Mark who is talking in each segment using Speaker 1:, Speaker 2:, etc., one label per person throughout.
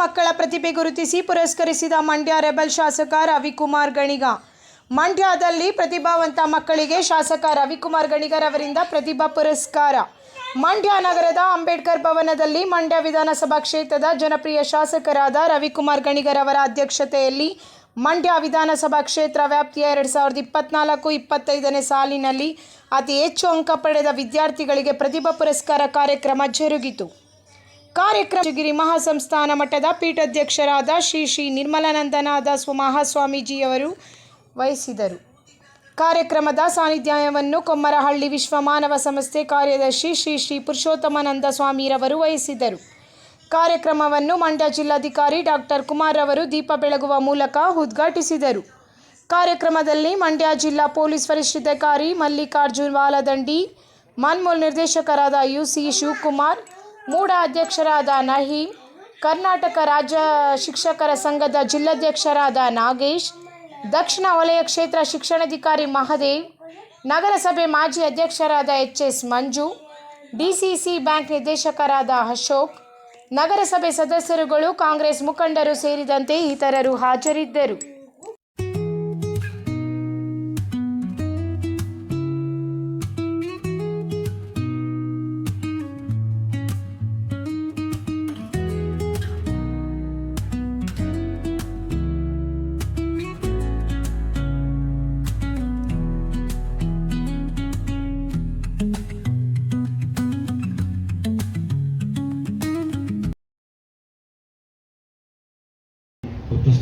Speaker 1: ಮಕ್ಕಳ ಪ್ರತಿಭೆ ಗುರುತಿಸಿ ಪುರಸ್ಕರಿಸಿದ ಮಂಡ್ಯ ರೆಬಲ್ ಶಾಸಕ ರವಿಕುಮಾರ್ ಗಣಿಗ. ಮಂಡ್ಯದಲ್ಲಿ ಪ್ರತಿಭಾವಂತ ಮಕ್ಕಳಿಗೆ ಶಾಸಕ ರವಿಕುಮಾರ್ ಗಣಿಗರವರಿಂದ ಪ್ರತಿಭಾ ಪುರಸ್ಕಾರ. ಮಂಡ್ಯ ನಗರದ ಅಂಬೇಡ್ಕರ್ ಭವನದಲ್ಲಿ ಮಂಡ್ಯ ವಿಧಾನಸಭಾ ಕ್ಷೇತ್ರದ ಜನಪ್ರಿಯ ಶಾಸಕರಾದ ರವಿಕುಮಾರ್ ಗಣಿಗರ್ ಅವರ ಅಧ್ಯಕ್ಷತೆಯಲ್ಲಿ ಮಂಡ್ಯ ವಿಧಾನಸಭಾ ಕ್ಷೇತ್ರ ವ್ಯಾಪ್ತಿಯ ಎರಡು ಸಾವಿರದ ಇಪ್ಪತ್ನಾಲ್ಕು ಇಪ್ಪತ್ತೈದನೇ ಸಾಲಿನಲ್ಲಿ ಅತಿ ಹೆಚ್ಚು ಅಂಕ ಪಡೆದ ವಿದ್ಯಾರ್ಥಿಗಳಿಗೆ ಪ್ರತಿಭಾ ಪುರಸ್ಕಾರ ಕಾರ್ಯಕ್ರಮ ಜರುಗಿತು. ಕಾರ್ಯಕ್ರಮ ಗಿರಿ ಮಹಾಸಂಸ್ಥಾನ ಮಠದ ಪೀಠಾಧ್ಯಕ್ಷರಾದ ಶ್ರೀ ಶ್ರೀ ನಿರ್ಮಲಾನಂದನಾದ ಸ್ವಮಹಾಸ್ವಾಮೀಜಿಯವರು ವಹಿಸಿದರು. ಕಾರ್ಯಕ್ರಮದ ಸಾನ್ನಿಧ್ಯವನ್ನು ಕೊಮ್ಮರಹಳ್ಳಿ ವಿಶ್ವ ಮಾನವ ಸಂಸ್ಥೆ ಕಾರ್ಯದರ್ಶಿ ಶ್ರೀ ಶ್ರೀ ಪುರುಷೋತ್ತಮಾನಂದ ಸ್ವಾಮಿರವರು ವಹಿಸಿದರು. ಕಾರ್ಯಕ್ರಮವನ್ನು ಮಂಡ್ಯ ಜಿಲ್ಲಾಧಿಕಾರಿ ಡಾಕ್ಟರ್ ಕುಮಾರ್ ಅವರು ದೀಪ ಬೆಳಗುವ ಮೂಲಕ ಉದ್ಘಾಟಿಸಿದರು. ಕಾರ್ಯಕ್ರಮದಲ್ಲಿ ಮಂಡ್ಯ ಜಿಲ್ಲಾ ಪೊಲೀಸ್ ವರಿಷ್ಠಾಧಿಕಾರಿ ಮಲ್ಲಿಕಾರ್ಜುನ್ ವಾಲದಂಡಿ, ಮಾನ್ಮೂಲ್ ನಿರ್ದೇಶಕರಾದ ಯು ಸಿ ಶಿವಕುಮಾರ್ ಮೂಡ ಅಧ್ಯಕ್ಷರಾದ ನಹೀಂ, ಕರ್ನಾಟಕ ರಾಜ್ಯ ಶಿಕ್ಷಕರ ಸಂಘದ ಜಿಲ್ಲಾಧ್ಯಕ್ಷರಾದ ನಾಗೇಶ್, ದಕ್ಷಿಣ ವಲಯ ಕ್ಷೇತ್ರ ಶಿಕ್ಷಣಾಧಿಕಾರಿ ಮಹದೇವ್, ನಗರಸಭೆ ಮಾಜಿ ಅಧ್ಯಕ್ಷರಾದ H S Manju, DCC bank ನಿರ್ದೇಶಕರಾದ ಅಶೋಕ್, ನಗರಸಭೆ ಸದಸ್ಯರುಗಳು ಕಾಂಗ್ರೆಸ್ ಮುಖಂಡರು ಸೇರಿದಂತೆ ಇತರರು ಹಾಜರಿದ್ದರು.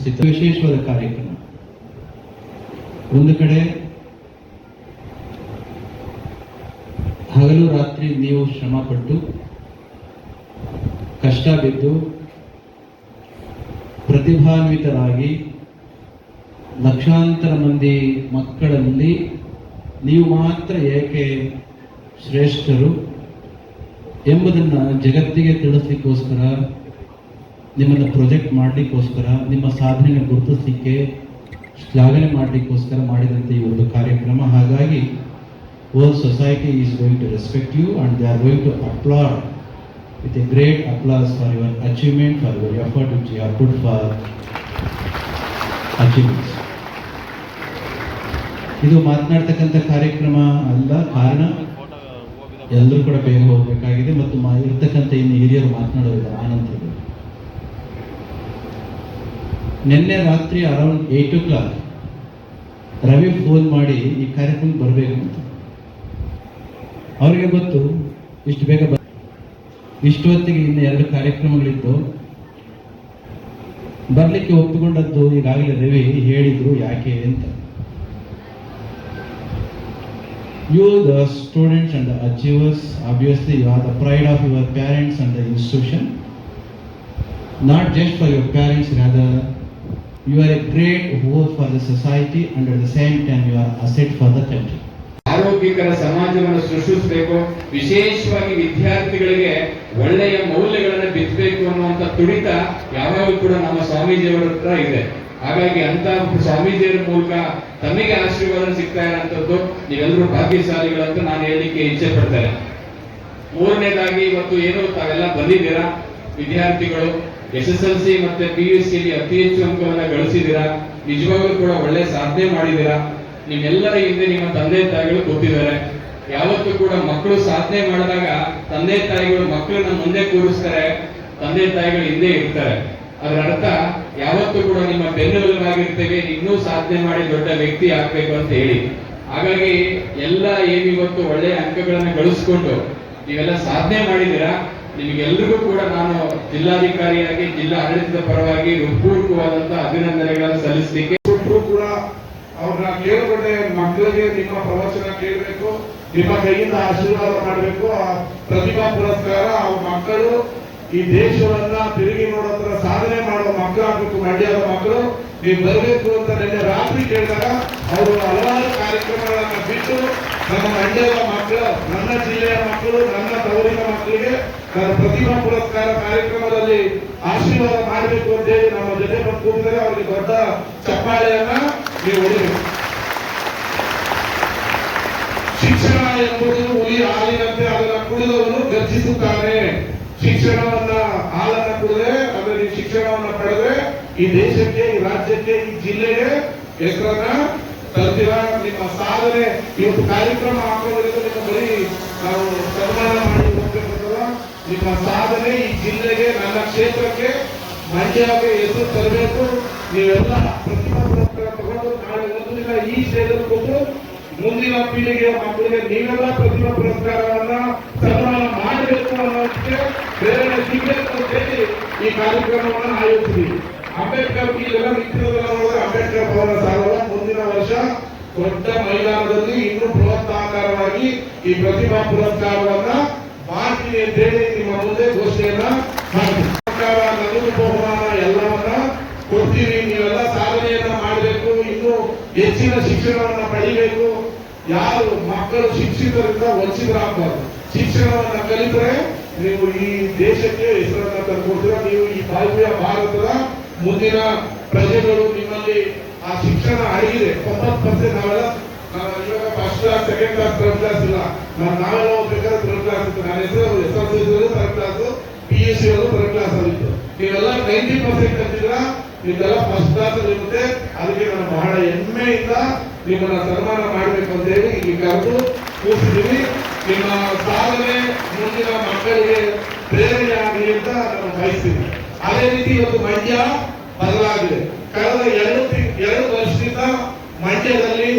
Speaker 2: ಉಪಸ್ಥಿತ ವಿಶೇಷವಾದ ಕಾರ್ಯಕ್ರಮ. ಒಂದು ಕಡೆ ಹಗಲು ರಾತ್ರಿ ನೀವು ಶ್ರಮ ಪಟ್ಟು ಕಷ್ಟ ಬಿದ್ದು ಪ್ರತಿಭಾನ್ವಿತರಾಗಿ ಲಕ್ಷಾಂತರ ಮಂದಿ ಮಕ್ಕಳಲ್ಲಿ ನೀವು ಮಾತ್ರ ಏಕೆ ಶ್ರೇಷ್ಠರು ಎಂಬುದನ್ನು ಜಗತ್ತಿಗೆ ತಿಳಿಸ್ಲಿಕ್ಕೋಸ್ಕರ ನಿಮ್ಮನ್ನು ಪ್ರೊಜೆಕ್ಟ್ ಮಾಡಲಿಕ್ಕೋಸ್ಕರ, ನಿಮ್ಮ ಸಾಧನೆಯನ್ನು ಗುರುತಿಸಲಿಕ್ಕೆ ಶ್ಲಾಘನೆ ಮಾಡಲಿಕ್ಕೋಸ್ಕರ ಮಾಡಿದಂಥ ಈ ಒಂದು ಕಾರ್ಯಕ್ರಮ. ಹಾಗಾಗಿ all society is going to respect you and they are going to applaud with a great applause for your achievement for your effort which you are put for achievement ಇದು ಮಾತನಾಡ್ತಕ್ಕಂಥ ಕಾರ್ಯಕ್ರಮ ಅಲ್ಲ, ಕಾರಣ ಎಲ್ಲರೂ ಕೂಡ ಬೇಗ ಹೋಗಬೇಕಾಗಿದೆ ಮತ್ತು ಮಾ, ಇರ್ತಕ್ಕಂಥ ಇನ್ನು ಹಿರಿಯರು ಮಾತನಾಡೋದಿಲ್ಲ ಆನಂತರದಲ್ಲಿ ನಿನ್ನೆ ರಾತ್ರಿ around eight o'clock Ravi phone ಮಾಡಿ ಈ ಕಾರ್ಯಕ್ರಮಕ್ಕೆ ಬರಬೇಕು ಅಂತ. ಅವರಿಗೆ ಗೊತ್ತು ಇಷ್ಟು ಬೇಗ ಬ ಇಷ್ಟು ಹೊತ್ತಿಗೆ ಇನ್ನು ಎರಡು ಕಾರ್ಯಕ್ರಮಗಳಿದ್ದು. ಬರಲಿಕ್ಕೆ ಒಪ್ಪಿಕೊಂಡದ್ದು ಈಗಾಗಲೇ ರವಿ ಹೇಳಿದ್ರು ಯಾಕೆ ಅಂತ. You the students and achievers achievers, you are the pride of your parents and the institution not just for your parents parents, you are a great hope for the society and at the same time you are asset for the country.
Speaker 3: ಆರೋಗ್ಯಕರ ಸಮಾಜವನ್ನು ಸೃಷ್ಟಿಸಬೇಕು, ವಿಶೇಷವಾಗಿ ವಿದ್ಯಾರ್ಥಿಗಳಿಗೆ ಒಳ್ಳೆಯ ಮೌಲ್ಯಗಳನ್ನು ಬಿತ್ತಬೇಕು ಅನ್ನುವಂತ ತುಡಿತ ಯಾವಾಗಲೂ ಕೂಡ ನಮ್ಮ ಸ್ವಾಮೀಜಿಯವರ ಹತ್ರ ಇದೆ. ಹಾಗಾಗಿ ಅಂತ ಸ್ವಾಮೀಜಿಯವರ ಮೂಲಕ ತಮಗೆ ಆಶೀರ್ವಾದ ಸಿಗ್ತಾ ಇರೋಂಥದ್ದು ನೀವೆಲ್ಲರೂ ಅಂತ ನಾನು ಹೇಳಲಿಕ್ಕೆ ಇಚ್ಛೆ ಪಡ್ತೇನೆ. ಮೂರನೇದಾಗಿ ಇವತ್ತು ಏನು ತಾವೆಲ್ಲ ಬಂದಿದ್ದೀರಾ? ವಿದ್ಯಾರ್ಥಿಗಳು ಎಸ್ ಎಸ್ ಎಲ್ ಸಿ ಮತ್ತೆ ಪಿ ಯು ಸಿಯಲ್ಲಿ ಅತಿ ಹೆಚ್ಚು ಅಂಕವನ್ನ ಗಳಿಸಿದ್ದೀರಾ? ನಿಜವಾಗ್ಲೂ ಕೂಡ ಒಳ್ಳೆ ಸಾಧನೆ ಮಾಡಿದ್ದೀರಾ? ನಿಮ್ಮೆಲ್ಲರ ಹಿಂದೆ ನಿಮ್ಮ ತಂದೆ ತಾಯಿಗಳು ಕೂತಿದ್ದಾರೆ ಯಾವತ್ತೂ ಕೂಡ ಮಕ್ಕಳು ಸಾಧನೆ ಮಾಡಿದಾಗ ತಂದೆ ತಾಯಿಗಳು ಮಕ್ಕಳನ್ನ ಮುಂದೆ ಕೂರಿಸ್ತಾರೆ, ತಂದೆ ತಾಯಿಗಳು ಹಿಂದೆ ಇರ್ತಾರೆ. ಅದರ ಅರ್ಥ, ಯಾವತ್ತೂ ಕೂಡ ನಿಮ್ಮ ಬೆನ್ನೆಲುಬಾಗಿರ್ತೇವೆ, ಇನ್ನೂ ಸಾಧನೆ ಮಾಡಿ ದೊಡ್ಡ ವ್ಯಕ್ತಿ ಆಗ್ಬೇಕು ಅಂತ ಹೇಳಿ. ಹಾಗಾಗಿ ಎಲ್ಲ ಏನಿವತ್ತು ಒಳ್ಳೆಯ ಅಂಕಗಳನ್ನ ಗಳಿಸ್ಕೊಂಡು ನೀವೆಲ್ಲ ಸಾಧನೆ ಮಾಡಿದ್ದೀರಾ? ನಿಮಗೆಲ್ರಿಗೂ ಕೂಡ ನಾನು ಜಿಲ್ಲಾಧಿಕಾರಿಯಾಗಿ, ಜಿಲ್ಲಾ ಆಡಳಿತದ ಪರವಾಗಿ ಹೃತ್ಪೂರ್ವಕವಾದಂತಹ ಅಭಿನಂದನೆಗಳನ್ನು ಸಲ್ಲಿಸಲಿಕ್ಕೆ
Speaker 4: ಕೂಡ ಅವ್ರನ್ನ ಕೇಳ್ಕೊಂಡೆ, ಮಕ್ಕಳಿಗೆ ನಿಮ್ಮ ಪ್ರವಚನ ಕೇಳಬೇಕು, ನಿಮ್ಮ ಕೈಯಿಂದ ಆಶೀರ್ವಾದ ಮಾಡಬೇಕು. ಆ ಪ್ರತಿಭಾ ಪುರಸ್ಕಾರ, ಅವ್ರ ಮಕ್ಕಳು ಈ ದೇಶವನ್ನ ತಿರುಗಿ ನೋಡೋದ್ರ ಸಾಧನೆ ಮಾಡುವ ಮಕ್ಕಳಾಗಬೇಕು, ಮಂಡ್ಯದ ಮಕ್ಕಳು. ನೀವು ಬರಬೇಕು ಅಂತ ನಿನ್ನೆ ರಾತ್ರಿ ಕೇಳಿದಾಗ ಅವರು ಹಲವಾರು ಕಾರ್ಯಕ್ರಮಗಳನ್ನು ಬಿಟ್ಟು ನಮ್ಮ ಮಂಡ್ಯದ ಮಕ್ಕಳು, ನನ್ನ ಜಿಲ್ಲೆಯ ಮಕ್ಕಳು, ನನ್ನ ತವರಿನ ಮಕ್ಕಳಿಗೆ ನಾನು ಪ್ರತಿಭಾ ಪುರಸ್ಕಾರ ಕಾರ್ಯಕ್ರಮದಲ್ಲಿ ಆಶೀರ್ವಾದ ಮಾಡಬೇಕು ಅಂತ ಹೇಳಿ ನಮ್ಮ ಜೊತೆ ಬಂದು ಅವರಿಗೆ ದೊಡ್ಡ ಚಪ್ಪಾಳೆಯನ್ನ ನೀವು ಹೊಡಿಬೇಕು ಶಿಕ್ಷಣ ಎಂಬುದು ಹುಲಿ ಹಾಲಿನಂತೆ ಅದನ್ನು ಕುಡಿದವರು ಗರ್ಜಿಸುತ್ತಾನೆ. ಶಿಕ್ಷಣವನ್ನ ಹಾಲನ್ನ ಕೊಡದೆ ಅಂದ್ರೆ ಶಿಕ್ಷಣವನ್ನ ಪಡೆದ್ರೆ ಈ ದೇಶಕ್ಕೆ, ಈ ರಾಜ್ಯಕ್ಕೆ, ಈ ಜಿಲ್ಲೆಗೆ ಹೆಸರನ್ನ ತರ್ತೀರಾ? ನಿಮ್ಮ ಸಾಧನೆ, ಇವತ್ತು ಕಾರ್ಯಕ್ರಮ ಹಾಕೋದ್ರಿಂದ ನಿಮ್ಮ ಬರೀ ನಾವು ಸನ್ಮಾನ ಮಾಡಿ ಹೋಗ್ಬೇಕಂತಲ್ಲ, ನಿಮ್ಮ ಸಾಧನೆ ಈ ಜಿಲ್ಲೆಗೆ, ನನ್ನ ಕ್ಷೇತ್ರಕ್ಕೆ ಮಂಡ್ಯಾಗೆ ಹೆಸರು ತರಬೇಕು. ನೀವೆಲ್ಲ ಪ್ರತಿಭಾ ತಗೊಂಡು ನಾಳೆ ಒಂದು ದಿನ ಈ ಕೂತು ಮುಂದಿನ ಪೀಳಿಗೆಯ ಮಕ್ಕಳಿಗೆ ನೀವೆಲ್ಲ ಪ್ರತಿಭಾ ಪುರಸ್ಕಾರವನ್ನ ಅನ್ನೋದಕ್ಕೆ ಪ್ರೇರಣೆ ಸಿಗಬೇಕು ಅಂತ ಹೇಳಿ ಈ ಕಾರ್ಯಕ್ರಮವನ್ನು ಆಯೋಜಿಸಿ ಅಂಬೇಡ್ಕರ್ ಇಲ್ಲೆಲ್ಲ ನಿಂತಿರೋದನ್ನ ನೋಡಿದ್ರೆ ಅಂಬೇಡ್ಕರ್ ಭವನ ಸಾಗರ, ಮುಂದಿನ ವರ್ಷ ದೊಡ್ಡ ಮೈದಾನದಲ್ಲಿ ಇನ್ನೂ ಬೃಹತ್ತಾಕಾರವಾಗಿ ಈ ಪ್ರತಿಭಾ ಪುರಸ್ಕಾರವನ್ನ ಮಾಡ್ತೀನಿ ಅಂತ ಹೇಳಿ ನಿಮ್ಮ ಮುಂದೆ ಘೋಷಣೆಯನ್ನ ಮಾಡ್ತೀನಿ ನಗದು ಬಹುಮಾನ ಎಲ್ಲವನ್ನ ಕೊಡ್ತೀವಿ, ನೀವೆಲ್ಲ ಸಾಧನೆಯನ್ನ ಮಾಡಬೇಕು, ಇನ್ನು ಹೆಚ್ಚಿನ ಶಿಕ್ಷಣವನ್ನ ಪಡಿಬೇಕು. ಯಾರು ಮಕ್ಕಳು ಶಿಕ್ಷಿತರಿಂದ ವಂಚಿತರಾಗಬಾರ್ದು. ಶಿಕ್ಷಣವನ್ನ ಕಲಿತರೆ ನೀವು ಈ ದೇಶಕ್ಕೆ ಹೆಸರನ್ನ ತಂದುಕೊಡ್ತೀರ ನೀವು ಈ ಭವ್ಯ ಭಾರತದ ಮುಂದಿನ ಪ್ರಜೆಗಳು ನಿಮ್ಮಲ್ಲಿ ಆ ಶಿಕ್ಷಣ ಅಡಗಿದೆ. ತೊಂಬತ್ತು ಪರ್ಸೆಂಟ್ ನಾವೆಲ್ಲ ನಾವು ಇವಾಗ first class second class third class ಇಲ್ಲ. ನಾವು ನಾವೆಲ್ಲ ಹೋಗ್ಬೇಕಾದ್ರೆ ಥರ್ಡ್ ಕ್ಲಾಸ್ ಇತ್ತು. ನನ್ನ ಹೆಸರು S L C third class P U C third class ಆಗಿತ್ತು ನೀವೆಲ್ಲ ನೈಂಟಿ ಪರ್ಸೆಂಟ್ ಕಲ್ತಿದ್ರ ನಿಮ್ಗೆಲ್ಲ ಫಸ್ಟ್ ಕ್ಲಾಸ್ ಇರುತ್ತೆ. ಅದಕ್ಕೆ ನಾನು ಬಹಳ ಹೆಮ್ಮೆಯಿಂದ ನಿಮ್ಮನ್ನ ಸನ್ಮಾನ ಮಾಡಬೇಕು ಅಂತ ಹೇಳಿ ಈ ಕರೆದು ಕೂರಿಸಿದ್ದೀವಿ ನಿಮ್ಮ ಸಾಧನೆ ಮುಂದಿನ ಮಕ್ಕಳಿಗೆ ಪ್ರೇರಣೆ ಆಗಲಿ ಅಂತ ನಾನು ಬಯಸ್ತೀನಿ. ಅದೇ ರೀತಿ ಇವತ್ತು ಮಂಡ್ಯ ಬದಲಾಗಿದೆ. ಕಳೆದ ಎರಡು ಎರಡು ವರ್ಷದಿಂದ ಮಂಡ್ಯದಲ್ಲಿ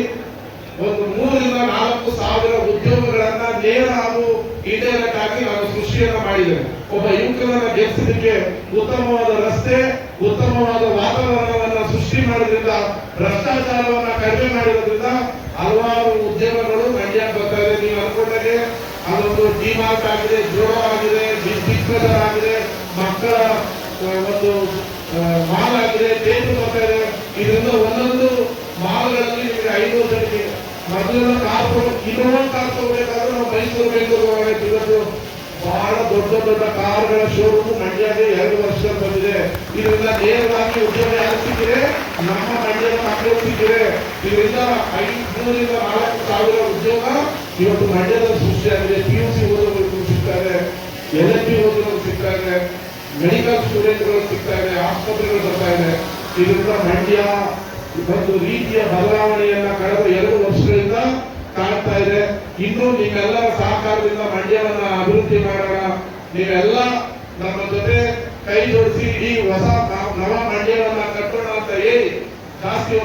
Speaker 4: ಒಂದು ಮೂರರಿಂದ ನಾಲ್ಕು ಸಾವಿರ ಉದ್ಯೋಗಗಳನ್ನ ನೇರ ಹಾಗೂ ಇಂಟರ್ನೆಟ್ ಆಗಿ ನಾನು ಸೃಷ್ಟಿಯನ್ನ ಮಾಡಿದ್ದೇನೆ ಒಬ್ಬ ಯುವಕನನ್ನ ಗೆಲ್ಲಿಸಲಿಕ್ಕೆ ಉತ್ತಮವಾದ ರಸ್ತೆ, ಉತ್ತಮವಾದ ವಾತಾವರಣವನ್ನ ಸೃಷ್ಟಿ ಮಾಡೋದ್ರಿಂದ, ಭ್ರಷ್ಟಾಚಾರವನ್ನ ಕಡಿಮೆ ಮಾಡಿರೋದ್ರಿಂದ ಹಲವಾರು ಉದ್ಯಮಗಳು ಮಂಡ್ಯ ಬರ್ತಾ ಇದೆ ನೀವು ಅನ್ಕೊಂಡಾಗೆ ಅದೊಂದು ಡಿಮಾರ್ಟ್ ಆಗಿದೆ, ಜೋಡೋ ಆಗಿದೆ ಆಗಿದೆ, ಮಕ್ಕಳ ಒಂದು ಮಾಲ್ ಆಗಿದೆ ಟೇಬಲ್ ಬರ್ತಾ ಇದೆ. ಇದರಿಂದ ಒಂದೊಂದು ಮಾಲ್ಗಳಲ್ಲಿ ನಿಮಗೆ ಐದು ಜನಕ್ಕೆ ಮೊದಲೆಲ್ಲ ಕಾರ್ ಇನ್ನೊಂದು ಕಾರ್ ತಗೋಬೇಕಾದ್ರೆ ನಾವು ಮೈಸೂರು, ಬೆಂಗಳೂರು ಇವತ್ತು ಬಹಳ ದೊಡ್ಡ ದೊಡ್ಡ ಕಾರ್ಗಳ ಶೋರೂಮ್ ಮಂಡ್ಯಗೆ ಎರಡು ವರ್ಷ ಬಂದಿದೆ. ಇದರಿಂದ ನೇರವಾಗಿ ಉದ್ಯೋಗ ಯಾರು ಸಿಕ್ಕಿದೆ? ನಮ್ಮ ಮಂಡ್ಯದ ಮಕ್ಕಳು ಸಿಕ್ಕಿದೆ. ಇದರಿಂದ ಐದು ಮೂರರಿಂದ ನಾಲ್ಕು ಸಾವಿರ ಉದ್ಯೋಗ ಇವತ್ತು ಮಂಡ್ಯದ ಸೃಷ್ಟಿಯಾಗಿದೆ. ಪಿ ಯು ಸಿ ಓದೋರು ಸಿಗ್ತಾರೆ ಎಲ್ ಎಲ್ ಪಿ ಓದುವವರು ಸಿಗ್ತಾರೆ ಮೆಡಿಕಲ್ ಸ್ಟೂಡೆಂಟ್ಗಳು ಸಿಗ್ತಾ ಇದೆ. ಆಸ್ಪತ್ರೆಗಳು ಬರ್ತಾ ಇದೆ. ಇದರಿಂದ ಮಂಡ್ಯ ಒಂದು ರೀತಿಯ ಬದಲಾವಣೆಯನ್ನ ಕಳೆದ ಎರಡು ವರ್ಷಗಳಿಂದ ಕಾಣ್ತಾ ಇದೆ ಇನ್ನು ನೀವೆಲ್ಲರ ಸಹಕಾರದಿಂದ ಮಂಡ್ಯವನ್ನ ಅಭಿವೃದ್ಧಿ ಮಾಡೋಣ. ನೀವೆಲ್ಲ ನಮ್ಮ ಜೊತೆ ಕೈ ಜೋಡಿಸಿ ಈ ಹೊಸ ನವ ಮಂಡ್ಯವನ್ನ ಕಟ್ಟೋಣ ಅಂತ ಹೇಳಿ ಜಾಸ್ತಿ